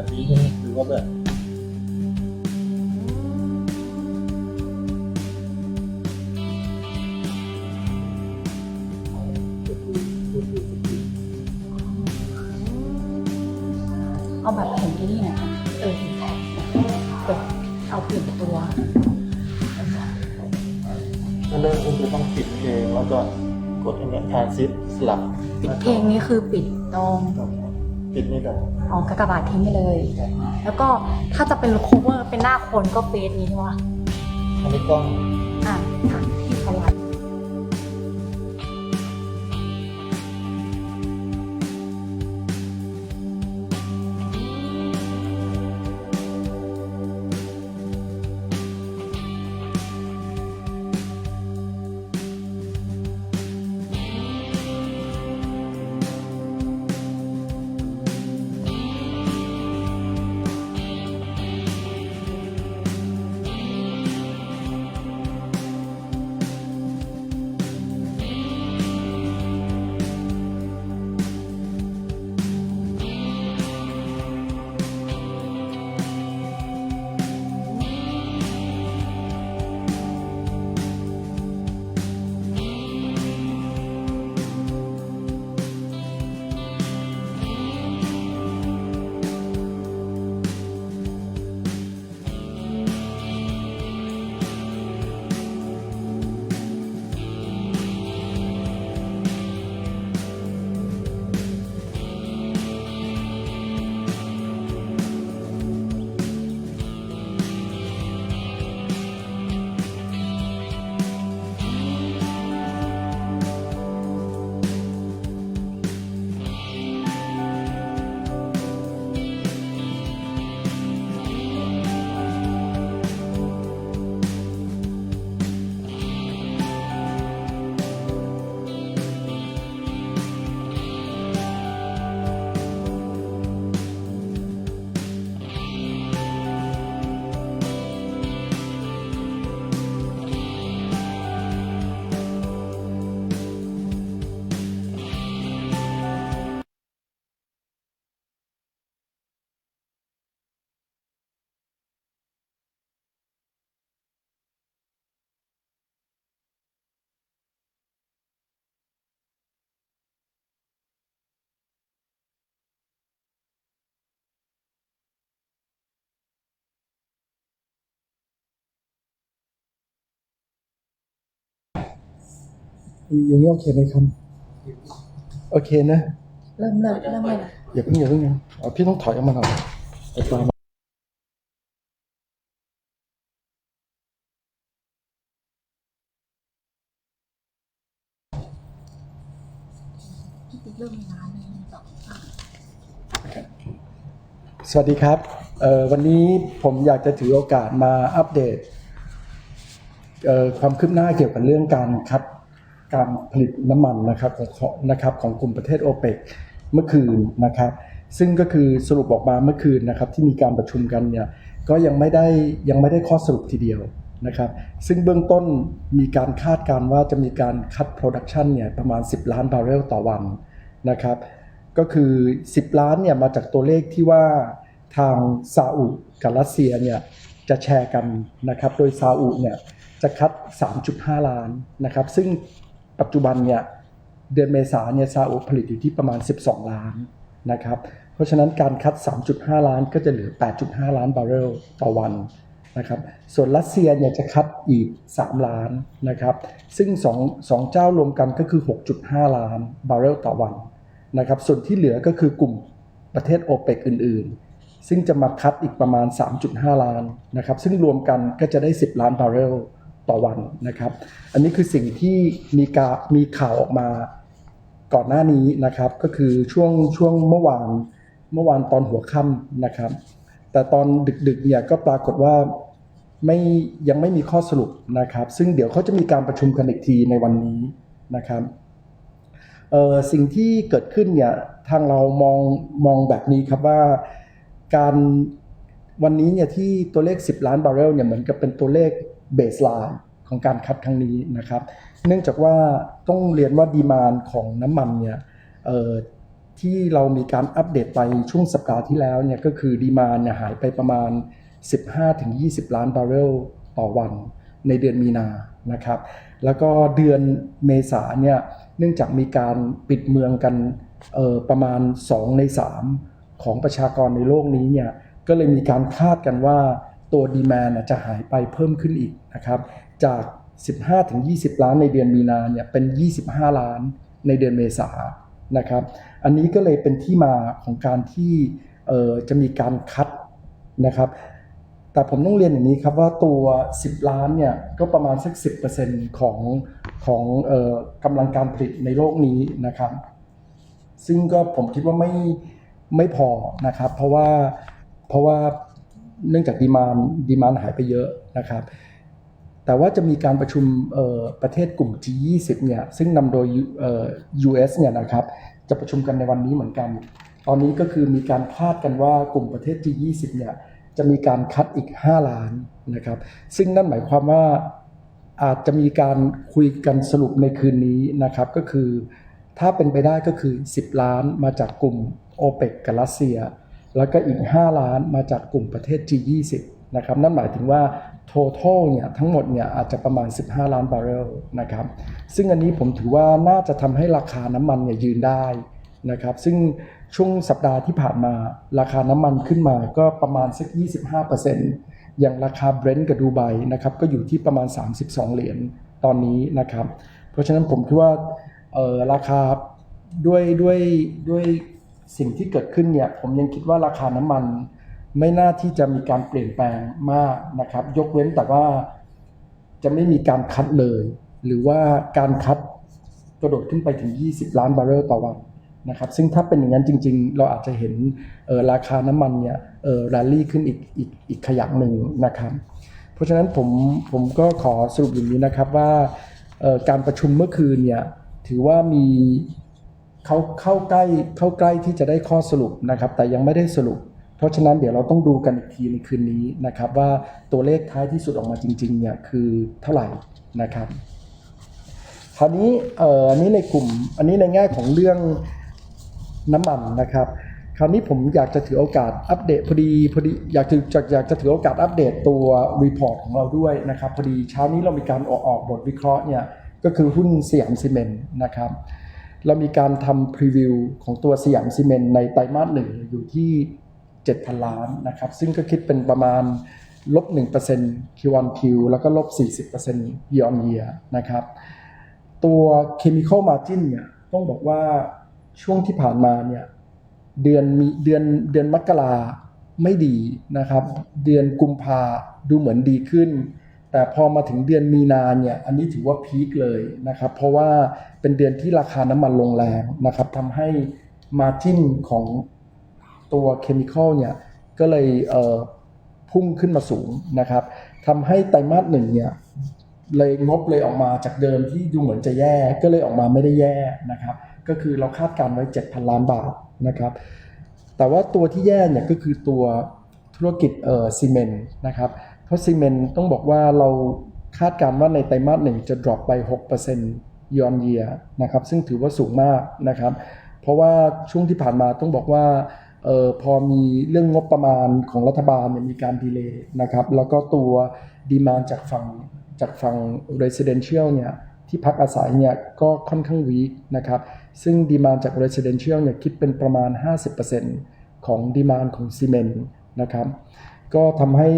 แบบนี้หรือว่าแบบเอาแบบเห็นที่นี่หน่อยค่ะเออแบบเอาปลี่ยนตัวถ้าเริ่มก็คือต้องปิดเพลงแล้วก็กดอันเนี้ยทานซิสสลับปิดเพลงนี้คือปิดตรง ปิดนี่แบบเอากากบาททิ้งไปเลย แล้วก็ถ้าจะเป็น cover เป็นหน้าคนก็เฟซนี้ใช่ไหมอันนี้กล้องอะ อย่างนี้โอเคไหมครับโอเคนะ เริ่มเลยเริ่มเลยนะอย่าเพิ่งอย่าเพิ่งนะเอาพี่ต้องถอยออกมาหน่อยเอาปลามาพี่ติ๊กเริ่มในร้านเลยต่อสวัสดีครับเอ่อวันนี้ผมอยากจะถือโอกาสมาอัปเดตเอ่อความคืบหน้าเกี่ยวกับเรื่องการคัด การผลิตน้ำมันนะครับของนะครับของกลุ่มประเทศโอเปกเมื่อคืนนะครับ ซึ่งก็คือสรุปออกมาเมื่อคืนนะครับที่มีการประชุมกันเนี่ยก็ยังไม่ได้ยังไม่ได้ข้อสรุปทีเดียวนะครับ ซึ่งเบื้องต้นมีการคาดการณ์ว่าจะมีการคัดโปรดักชันเนี่ยประมาณ 10 ล้านบาร์เรลต่อวันนะครับ ก็คือ 10 ล้านเนี่ยมาจากตัวเลขที่ว่าทางซาอุกับรัสเซียเนี่ยจะแชร์กันนะครับ โดยซาอุเนี่ยจะคัด 3.5 ล้านนะครับ ซึ่ง ปัจจุบันเนี่ยเดือนเมษาเนี่ยซาอุผลิตอยู่ที่ประมาณ 12 ล้านนะครับ เพราะฉะนั้นการคัด 3.5 ล้านก็จะเหลือ 8.5 ล้านบาร์เรลต่อวันนะครับส่วนรัสเซียเนี่ยจะคัดอีก 3 ล้านนะครับ ซึ่งสองสองเจ้ารวมกันก็คือ 6.5 ล้านบาร์เรลต่อวันนะครับ ส่วนที่เหลือก็คือกลุ่มประเทศโอเปกอื่น ๆ ซึ่งจะมาคัดอีกประมาณ 3.5 ล้านนะครับ ซึ่งรวมกันก็จะได้ 10 ล้านบาร์เรล ต่อวันนะครับ อันนี้คือสิ่งที่มีกามีข่าวออกมาก่อนหน้านี้นะครับ ก็คือช่วงช่วงเมื่อวานเมื่อวานตอนหัวค่ำนะครับ แต่ตอนดึกๆเนี่ยก็ปรากฏว่าไม่ยังไม่มีข้อสรุปนะครับ ซึ่งเดี๋ยวเขาจะมีการประชุมกันอีกทีในวันนี้นะครับสิ่งที่เกิดขึ้นเนี่ยทางเรามองมองแบบนี้ครับว่าการวันนี้เนี่ยที่ตัวเลข 10 ล้านบาร์เรลเนี่ยเหมือนกับเป็นตัวเลข เบสไลน์ของการคัดครั้งนี้นะครับ เนื่องจากว่าต้องเรียนว่าดีมานของน้ำมันเนี่ยที่เรามีการอัปเดตไปช่วงสัปดาห์ที่แล้วเนี่ยก็คือดีมานเนี่ยหายไปประมาณ 15-20 ล้านบาร์เรลต่อวันในเดือนมีนานะครับ แล้วก็เดือนเมษาเนี่ยเนื่องจากมีการปิดเมืองกันประมาณ 2 ใน 3 ของประชากรในโลกนี้เนี่ยก็เลยมีการคาดกันว่า ตัวดีมานจะหายไปเพิ่มขึ้นอีกนะครับจาก 15-20 ล้านในเดือนมีนาเนี่ยเป็น 25 ล้านในเดือนเมษานะครับอันนี้ก็เลยเป็นที่มาของการที่เอ่อจะมีการคัดนะครับแต่ผมต้องเรียนอย่างนี้ครับว่าตัว 10 ล้านเนี่ยก็ประมาณสัก 10%ของของเอ่อกำลังการผลิตในโลกนี้นะครับ ซึ่งก็ผมคิดว่าไม่ไม่พอนะครับ เพราะว่าเพราะว่า เนื่องจากดีมานดีมานหายไปเยอะนะครับแต่ว่าจะมีการประชุมประเทศกลุ่ม G20 เนี่ยซึ่งนำโดย US เนี่ยนะครับจะประชุมกันในวันนี้เหมือนกัน ตอนนี้ก็คือมีการคาดกันว่ากลุ่มประเทศ G20 เนี่ยจะมีการคัดอีก 5 ล้านนะครับ ซึ่งนั่นหมายความว่าอาจจะมีการคุยกันสรุปในคืนนี้นะครับ ก็คือถ้าเป็นไปได้ก็คือ 10 ล้านมาจากกลุ่ม o p e c กับรัสเซีย แล้วก็อีก 5 ล้านมาจากกลุ่มประเทศ G20 นะครับนั่นหมายถึงว่า total เนี่ยทั้งหมดเนี่ยอาจจะประมาณ 15 ล้านบาร์เรลนะครับซึ่งอันนี้ผมถือว่าน่าจะทำให้ราคาน้ำมันเนี่ยยืนได้นะครับซึ่งช่วงสัปดาห์ที่ผ่านมาราคาน้ำมันขึ้นมาก็ประมาณสัก 25%อย่างราคาเบรนท์กับดูไบนะครับก็อยู่ที่ประมาณ 32 เหรียญตอนนี้นะครับ เพราะฉะนั้นผมคิดว่าออราคาด้วยด้วยด้วย สิ่งที่เกิดขึ้นเนี่ยผมยังคิดว่าราคาน้ำมันไม่น่าที่จะมีการเปลี่ยนแปลงมากนะครับ ยกเว้นแต่ว่าจะไม่มีการคัดเลย หรือว่าการคัดกระโดดขึ้นไปถึง 20 ล้านบาร์เรลต่อวันนะครับซึ่งถ้าเป็นอย่างนั้นจริง ๆ เราอาจจะเห็นเอ่อราคาน้ำมันเนี่ยเอ่อรลลี่ขึ้นอีกอีกอีกขยักหนึ่งนะครับ เพราะฉะนั้นผมผมก็ขอสรุปอย่างนี้นะครับว่าออการประชุมเมื่อคืนเนี่ยถือว่ามี เขาเข้าใกล้เข้าใกล้ที่จะได้ข้อสรุปนะครับ แต่ยังไม่ได้สรุป เพราะฉะนั้นเดี๋ยวเราต้องดูกันอีกทีในคืนนี้นะครับ ว่าตัวเลขท้ายที่สุดออกมาจริงๆเนี่ยคือเท่าไหร่นะครับคราวนี้เอ่ออันนี้ในกลุ่มอันนี้ในแง่ของเรื่องน้ำมันนะครับ คราวนี้ผมอยากจะถือโอกาสอัปเดตพอดีพอดีอยากถืออยากอยากจะถือโอกาสอัปเดตตัวรีพอร์ตของเราด้วยนะครับพอดีเช้านี้เรามีการออกออกบทวิเคราะห์เนี่ยก็คือหุ้นสยามซีเมนต์นะครับ เรามีการทำพรีวิวของตัวสยามซีเมนต์ในไตรมาสหนึ่งอยู่ที่ 7,000 ล้านนะครับ ซึ่งก็คิดเป็นประมาณลบ1% Q on Q แล้วก็ลบ 40% year on year นะครับ ตัว chemical margin เนี่ยต้องบอกว่าช่วงที่ผ่านมาเนี่ยเดือนมีเดือนเดือนมกราไม่ดีนะครับ เดือนกุมภาดูเหมือนดีขึ้น แต่พอมาถึงเดือนมีนาเนี่ยอันนี้ถือว่าพีคเลยนะครับเพราะว่าเป็นเดือนที่ราคาน้ำมันลงแรงนะครับทำให้ margin ของตัวเคมีคอลเนี่ยก็เลยเพุ่งขึ้นมาสูงนะครับทำให้ไตรมาสหนึ่งเนี่ยเลยงบเลยออกมาจากเดิมที่ดูเหมือนจะแย่ก็เลยออกมาไม่ได้แย่นะครับ ก็คือเราคาดการไว้ 7,000 ล้านบาทนะครับ แต่ว่าตัวที่แย่เนี่ยก็คือตัวธุรกิจเอ่อซีเมนต์นะครับ เพราะซีเมนต์ต้องบอกว่าเราคาดการณ์ว่าในไตรมาสหนึ่งจะ drop ไป6% year on year นะครับซึ่งถือว่าสูงมากนะครับเพราะว่าช่วงที่ผ่านมาต้องบอกว่าเออพอมีเรื่องงบประมาณของรัฐบาลเนี่ยมีการดีเลย์นะครับแล้วก็ตัวดีมานจากฝั่งจากฝั่ง residential เนี่ยที่พักอาศัยเนี่ยก็ค่อนข้างวีคนะครับซึ่งดีมานจาก residential เนี่ยคิดเป็นประมาณ 50%ของดีมานของซีเมนต์นะครับก็ทำให้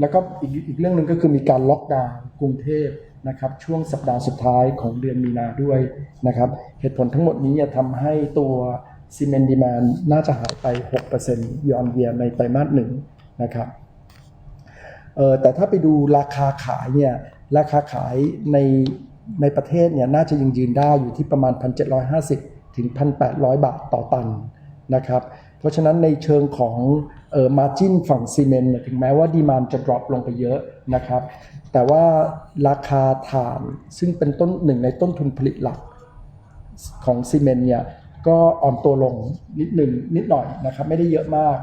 แล้วก็อีกอีกเรื่องหนึ่งก็คือมีการล็อกดาวน์กรุงเทพนะครับช่วงสัปดาห์สุดท้ายของเดือนมีนาด้วยนะครับเหตุผลทั้งหมดนี้จะทำให้ตัวซีเมนต์ดีมานน่าจะหายไป 6%ยอนเยียในไตรมาสหนึ่งนะครับเออแต่ถ้าไปดูราคาขายเนี่ยราคาขายในในประเทศเนี่ยน่าจะยังยืนได้อยู่ที่ประมาณ 1,750 ถึง 1,800 บาทต่อตันนะครับ เพราะฉะนั้นในเชิงของเอ่อมาจินฝั่งซีเมนต์ถึงแม้ว่าดีมานจะ drop ลงไปเยอะนะครับ แต่ว่าราคาถ่านซึ่งเป็นต้นหนึ่งในต้นทุนผลิตหลักของซีเมนต์เนี่ยก็อ่อนตัวลงนิดหนึ่งนิดหน่อยนะครับ ไม่ได้เยอะมาก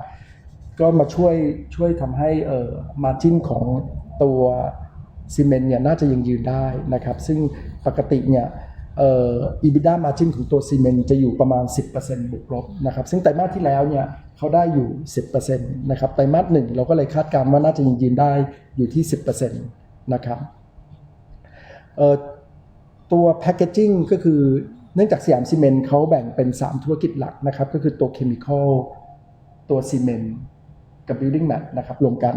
ก็มาช่วยช่วยทำให้เอ่อมาจินของตัวซีเมนต์เนี่ยน่าจะยังยืนได้นะครับ ซึ่งปกติเนี่ย เอ่อ EBITDA margin ของตัวซีเมนต์จะอยู่ประมาณ 10%บวกลบนะครับซึ่งไตรมาสที่แล้วเนี่ยเขาได้อยู่ 10%นะครับไตรมาสหนึ่งเราก็เลยคาดการณ์ว่าน่าจะยืนได้อยู่ที่ 10%นะครับเอ่อตัวแพ c เกจิ้งก็คือเนื่องจากสยามซีเมนต์เขาแบ่งเป็น 3 ธุรกิจหลักนะครับก็คือตัวเคมีคอลตัวซีเมนต์กับ building mat นะครับรวมกัน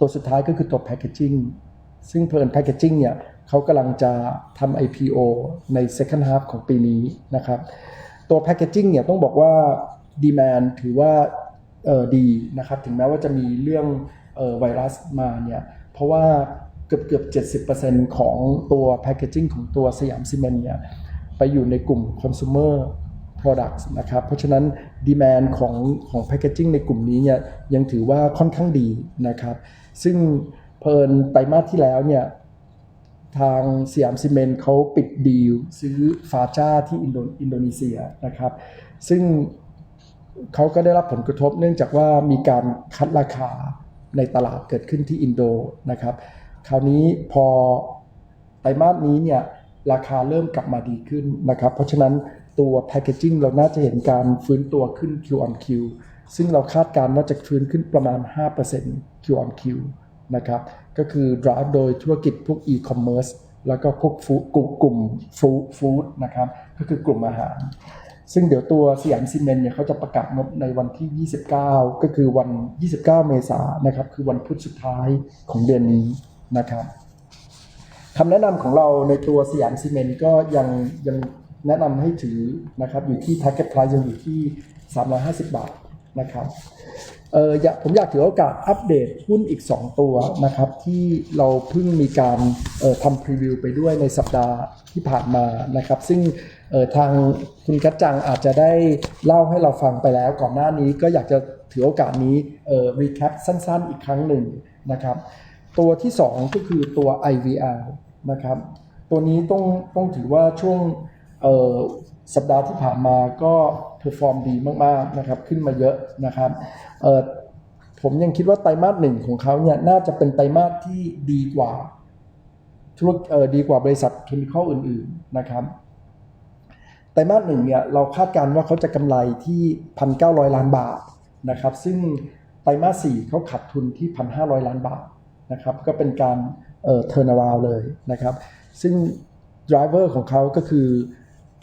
ตัวสุดท้ายก็คือตัวแพ c เกจิ้งซึ่งเพลินแพ c เกจิ้งเนี่ย เขากำลังจะทำ IPO ใน second half ของปีนี้นะครับ ตัวแพ c เกจิ้งเนี่ยต้องบอกว่า demand ถือว่าออดีนะครับ ถึงแม้ว่าจะมีเรื่องออไวรัสมาเนี่ย เพราะว่าเกือบเกือบ 70%ของตัวแพ c เกจิ้งของตัวสยามซีเมนต์เนี่ย ไปอยู่ในกลุ่ม consumer products นะครับ เพราะฉะนั้น demand ของของ packaging ในกลุ่มนี้เนี่ย ยังถือว่าค่อนข้างดีนะครับ ซึ่งเพลินไตรมาสที่แล้วเนี่ย ทางสยามซีเมนต์เขาปิดดีลซื้อฟาจ้าที่อินโดอินโดนีเซียนะครับ ซึ่งเขาก็ได้รับผลกระทบเนื่องจากว่ามีการคัดราคาในตลาดเกิดขึ้นที่อินโดนะครับ คราวนี้พอไตรมาสนี้เนี่ยราคาเริ่มกลับมาดีขึ้นนะครับ เพราะฉะนั้นตัวแพ c เกจิ้งเราน่าจะเห็นการฟื้นตัวขึ้น Q on Q ซึ่งเราคาดการณ์ว่าจะฟื้นขึ้นประมาณ 5% Q on Q นะครับ ก็คือ drive โดยธุรกิจพวก e-commerce แล้วก็พวกกลุ่มกลุ่มฟู้ดฟู้ดนะครับ ก็คือกลุ่มอาหาร ซึ่งเดี๋ยวตัวสยามซีเมนต์เนี่ยเขาจะประกาศงบในวันที่ 29 ก็คือวัน 29 เมษายนนะครับ คือวันพุธสุดท้ายของเดือนนี้นะครับคำแนะนำของเราในตัวสยามซีเมนต์ก็ยังยังแนะนำให้ถือนะครับอยู่ที่ target price ยังอยู่ที่ 350 บาทนะครับ เอออยากผมอยากถือโอกาสอัปเดตหุ้นอีก 2 ตัวนะครับ ที่เราเพิ่งมีการเออทำพรีวิวไปด้วยในสัปดาห์ที่ผ่านมานะครับ ซึ่งเออทางคุณกัจจังอาจจะได้เล่าให้เราฟังไปแล้ว ก่อนหน้านี้ก็อยากจะถือโอกาสนี้เออ recap สั้นๆ อีกครั้งหนึ่งนะครับ ตัวที่ 2 ก็คือตัว IVL นะครับ ตัวนี้ต้องต้องถือว่าช่วง เออสัปดาห์ที่ผ่านมาก็เพอร์ฟอร์มดีมากๆนะครับขึ้นมาเยอะนะครับเออผมยังคิดว่าไตรมาสหนึ่งของเขาเนี่ยน่าจะเป็นไตรมาสที่ดีกว่าธุรกเออดีกว่าบริษัทเคมีคอลอื่น ๆนะครับไตรมาสหนึ่งเนี่ยเราคาดการณ์ว่าเขาจะกำไรที่ 1,900 ล้านบาทนะครับซึ่งไตรมาสสี่เขาขาดทุนที่ 1,500 ล้านบาทนะครับก็เป็นการเอ่อ turn around เลยนะครับ ซึ่ง driver ของเขาก็คือ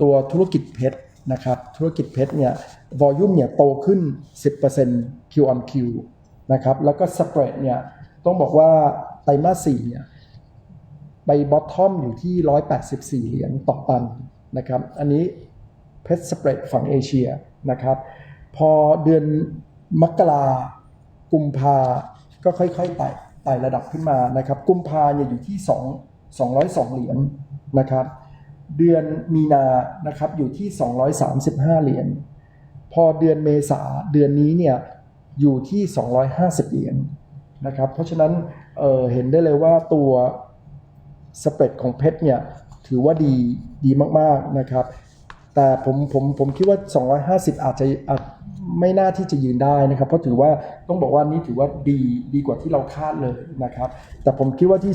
ตัวธุรกิจเพชรนะครับธุรกิจเพชรเนี่ย volume เนี่ยโตขึ้น 10% Q on Q นะครับแล้วก็ spread เนี่ยต้องบอกว่าไตรมาสสี่เนี่ยไปบอททอมอยู่ที่ 184 เหรียญต่อตันนะครับอันนี้เพชรสเปรดฝั่งเอเชียนะครับพอเดือนมกรากุมภาก็ค่อยๆไต่ไต่ระดับขึ้นมานะครับกุมภาเนี่ยอยู่ที่ 2 202 เหรียญนะครับ เดือนมีนานะครับอยู่ที่ 235 เหรียญ พอเดือนเมษาเดือนนี้เนี่ยอยู่ที่ 250 เหรียญนะครับ เพราะฉะนั้นเเห็นได้เลยว่าตัวสเปรดของเพชรเนี่ยถือว่าดีดีมากๆนะครับ แต่ผมผมผมคิดว่า 250 อาจจะอาจไม่น่าที่จะยืนได้นะครับ เพราะถือว่าต้องบอกว่านี่ถือว่าดีดีกว่าที่เราคาดเลยนะครับ แต่ผมคิดว่าที่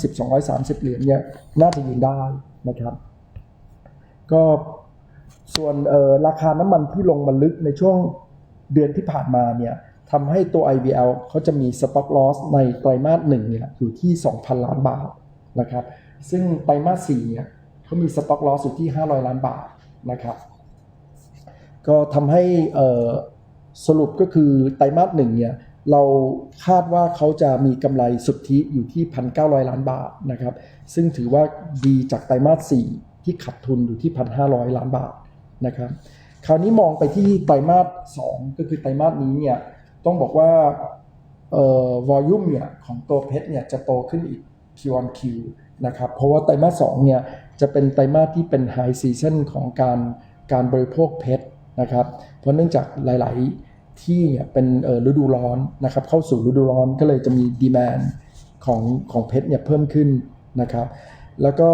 220 230 เหรียญเนี่ยน่าจะยืนได้นะครับ ก็ส่วนเออราคาน้ำมันที่ลงมาลึกในช่วงเดือนที่ผ่านมาเนี่ยทำให้ตัว IVL เขาจะมีสต็อกลอสในไตรมาสหนึ่งเนี่ยอยู่ที่ 2,000 ล้านบาทนะครับ ซึ่งไตรมาสสี่เนี่ยเขามีสต็อกลอสอยู่ที่ 500 ล้านบาทนะครับ ก็ทำให้สรุปก็คือไตรมาสหนึ่งเนี่ยเราคาดว่าเขาจะมีกำไรสุทธิอยู่ที่ 1,900 ล้านบาทนะครับ ซึ่งถือว่าดีจากไตรมาสสี่ ที่ขาดทุนอยู่ที่ 1,500 ล้านบาทนะครับ คราวนี้มองไปที่ไตรมาส 2 ก็คือไตรมาสนี้เนี่ยต้องบอกว่าเอ่อวอลุ่มเนี่ยของตัวเพชรเนี่ยจะโตขึ้นอีก Q on Q นะครับ เพราะว่าไตรมาส 2 เนี่ยจะเป็นไตรมาสที่เป็นไฮซีซันของการการบริโภคเพชรนะครับ เพราะเนื่องจากหลาย ๆ ที่เนี่ยเป็นเอ่อฤดูร้อนนะครับเข้าสู่ฤดูร้อนก็เลยจะมีดีแมนของของเพชรเนี่ยเพิ่มขึ้นนะครับ แล้วก็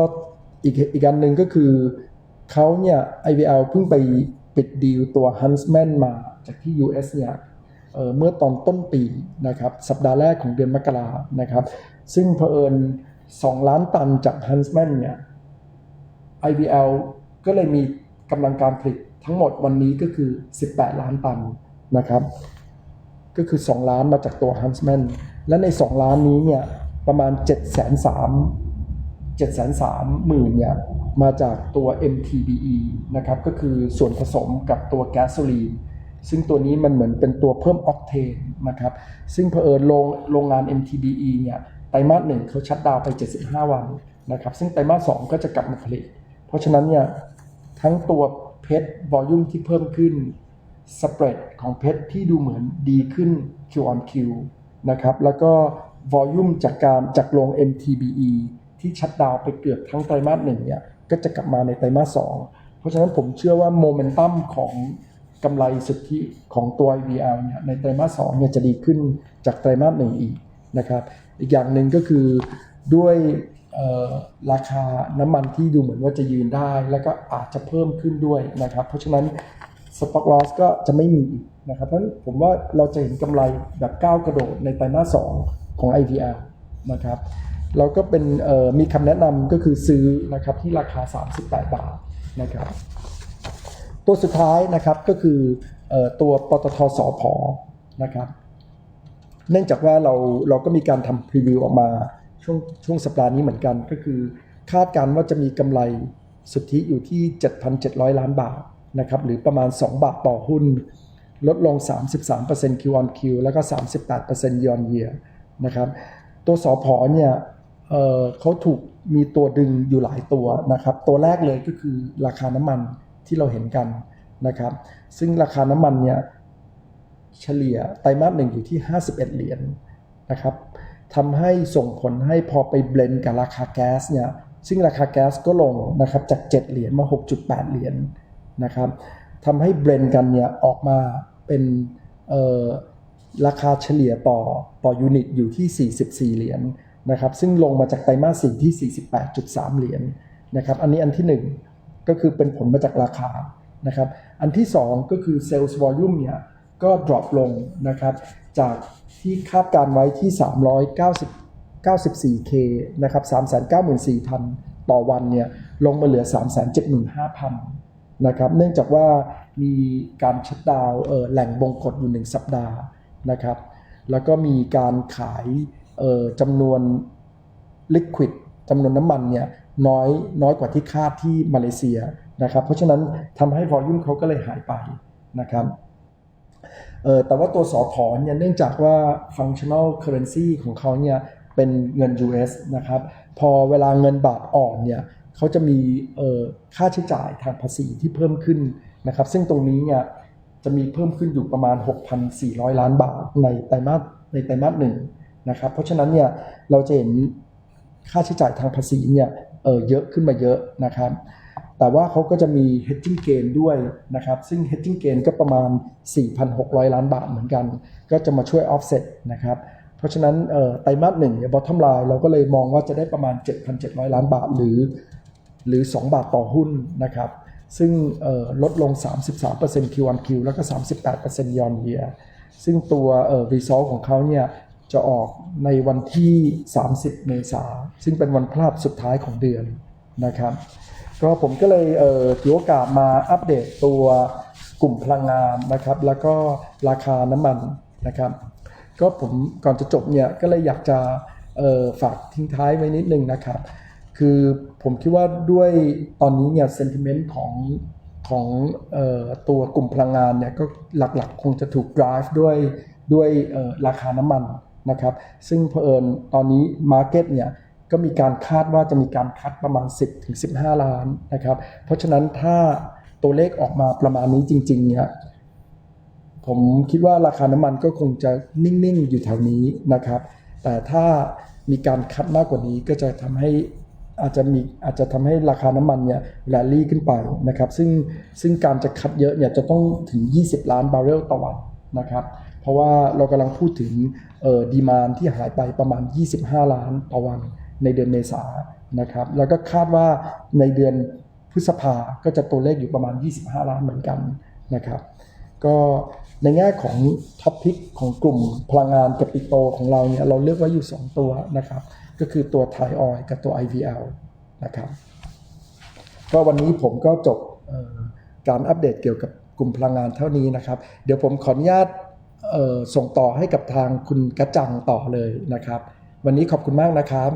อีกอีกอันหนึ่งก็คือเขาเนี่ย IVL เพิ่งไปปิดดีลตัว Huntsman มาจากที่ US เนี่ยเเมื่อตอนต้นปีนะครับสัปดาห์แรกของเดือนมกรานะครับ ซึ่งเผอิญ 2 ล้านตันจาก Huntsman เนี่ย IVL ก็เลยมีกำลังการผลิตทั้งหมดวันนี้ก็คือ 18 ล้านตันนะครับ ก็คือ 2 ล้านมาจากตัว Huntsman และใน 2 ล้านนี้เนี่ยประมาณ7 3 0 0 0 7 3 0 0หมื่นเนี่ยมาจากตัว MTBE นะครับก็คือส่วนผสมกับตัวแก๊สโซลีนซึ่งตัวนี้มันเหมือนเป็นตัวเพิ่มออกเทนนะครับซึ่งเผอิญโรงโรงงาน MTBE เนี่ยไตรมาสหนึ่งเขาชัดดาวไป 75 วันนะครับซึ่งไตรมาสสองก็จะกลับมาผลิต เพราะฉะนั้นเนี่ยทั้งตัวเพชรวอลลุ่มที่เพิ่มขึ้นสเปรดของเพชรที่ดูเหมือนดีขึ้น Q on Q นะครับแล้วก็วอลลุ่มจากการจากโรง MTBE ที่ชัดดาวไปเกือบทั้งไตรมาสหนึ่งเนี่ยก็จะกลับมาในไตรมาสสองเพราะฉะนั้นผมเชื่อว่าโมเมนตัมของกำไรสุทธิของตัว IVL เนี่ยในไตรมาสสองเนี่ยจะดีขึ้นจากไตรมาสหนึ่งอีกนะครับอีกอย่างหนึ่งก็คือด้วยราคาน้ำมันที่ดูเหมือนว่าจะยืนได้ แล้วก็อาจจะเพิ่มขึ้นด้วยนะครับ เพราะฉะนั้นสต็อกลอสก็จะไม่มีนะครับเพราะผมว่าเราจะเห็นกำไรแบบก้าวกระโดดในไตรมาสสองของ IVL นะครับ เราก็เป็นมีคำแนะนำก็คือซื้อนะครับที่ราคา 38 บาทนะครับ ตัวสุดท้ายนะครับก็คืออตัวปตทสอพนะครับ เนื่องจากว่าเราเราก็มีการทำพรีวิวออกมาช่วงช่วงสัปดาห์นี้เหมือนกันก็คือ คาดการณ์ว่าจะมีกำไรสุทธิอยู่ที่ 7,700 ล้านบาทนะครับหรือประมาณ 2 บาทต่อหุ้น ลดลง 33% Q on Q แล้วก็ 38% year on year นะครับตัวสอพอเนี่ย เเขาถูกมีตัวดึงอยู่หลายตัวนะครับ ตัวแรกเลยก็คือราคาน้ำมันที่เราเห็นกันนะครับ ซึ่งราคาน้ำมันเนี่ยเฉลี่ยไตรมาสหนึ่งอยู่ที่ 51 เหรียญนะครับทำให้ส่งผลให้พอไปเบลนกับราคาแก๊สเนี่ยซึ่งราคาแก๊สก็ลงนะครับจาก 7 เหรียญมา 6.8 เหรียญนะครับทำให้เบลนกันเนี่ยออกมาเป็นราคาเฉลี่ยต่อต่อยูนิตอยู่ที่ 44 เหรียญ นะครับซึ่งลงมาจากไตรมาสสี่ที่ 48.3 เหรียญนะครับอันนี้อันที่ 1 ก็คือเป็นผลมาจากราคานะครับอันที่ 2 ก็คือ Sales Volume เนี่ยก็ drop ลงนะครับจากที่คาดการไว้ที่ 390 94K นะครับ394,000 ต่อวันเนี่ยลงมาเหลือ 375,000 นะครับเนื่องจากว่ามีการชัดดาวเออแหล่งบงกฎอยู่ 1 สัปดาห์นะครับแล้วก็มีการขาย จำนวน liquid จำนวนน้ำมันเนี่ยน้อยน้อยกว่าที่คาดที่มาเลเซียนะครับ เพราะฉะนั้นทำให้ volume เขาก็เลยหายไปนะครับเออแต่ว่าตัวสอพอเนี่ยเนื่องจากว่า functional currency ของเขาเนี่ยเป็นเงิน US นะครับ พอเวลาเงินบาทอ่อนเนี่ยเขาจะมีเออค่าใช้จ่ายทางภาษีที่เพิ่มขึ้นนะครับ ซึ่งตรงนี้เนี่ยจะมีเพิ่มขึ้นอยู่ประมาณ 6,400 ล้านบาทในไตรมาสในไตรมาสหนึ่ง นะครับเพราะฉะนั้นเนี่ยเราจะเห็นค่าใช้จ่ายทางภาษีเนี่ยเออเยอะขึ้นมาเยอะนะครับ แต่ว่าเขาก็จะมี hedging gain ด้วยนะครับ ซึ่ง hedging gain ก็ประมาณ 4,600 ล้านบาทเหมือนกัน ก็จะมาช่วย offset นะครับเพราะฉะนั้นไตรมาสหนึ่งเนี่ย bottom line เราก็เลยมองว่าจะได้ประมาณ 7,700 ล้านบาทหรือ หรือ 2 บาทต่อหุ้นนะครับ ซึ่งเอ่อลดลง 33% Q on Q แล้วก็ 38% year on year ซึ่งตัวเอ่อ result ของเขาเนี่ย จะออกในวันที่ 30 เมษาซึ่งเป็นวันพลาดสุดท้ายของเดือนนะครับก็ผมก็เลยเออถือโอกาสมาอัปเดตตัวกลุ่มพลังงานนะครับ แล้วก็ราคาน้ำมันนะครับ ก็ผมก่อนจะจบเนี่ยก็เลยอยากจะเออฝากทิ้งท้ายไว้นิดนึงนะครับ คือผมคิดว่าด้วยตอนนี้เนี่ยเซนติเมนต์ของของออตัวกลุ่มพลังงานเนี่ยก็หลักๆ คงจะถูก drive ด้วยด้วยราคาน้ำมัน นะครับ ซึ่งเผอิญตอนนี้ Market เนี่ยก็มีการคาดว่าจะมีการคัดประมาณ 10ถึง15ล้านนะครับ เพราะฉะนั้นถ้าตัวเลขออกมาประมาณนี้จริงๆเนี่ยผมคิดว่าราคาน้ำมันก็คงจะนิ่งๆ อยู่แถวนี้นะครับ แต่ถ้ามีการคัดมากกว่านี้ก็จะทำให้อาจจะมีอาจจะทำให้ราคาน้ำมันเนี่ยแรลลี่ขึ้นไปนะครับ ซึ่งซึ่งการจะคัดเยอะเนี่ยจะต้องถึง 20 ล้านบาร์เรลต่อวันนะครับ เพราะว่าเรากำลังพูดถึงเออดีมานที่หายไปประมาณ 25 ล้านต่อวันในเดือนเมษานะครับ แล้วก็คาดว่าในเดือนพฤษภาก็จะตัวเลขอยู่ประมาณ 25 ล้านเหมือนกันนะครับ ก็ในแง่ของท็อปพิกของกลุ่มพลังงานกับปิโตของเราเนี่ยเราเลือกไว้อยู่ 2 ตัวนะครับ ก็คือตัวไทออยกับตัว IVL นะครับ ก็วันนี้ผมก็จบการอัปเดตเกี่ยวกับกลุ่มพลังงานเท่านี้นะครับ เดี๋ยวผมขออนุญาต ส่งต่อให้กับทางคุณกระจังต่อเลยนะครับ วันนี้ขอบคุณมากนะครับ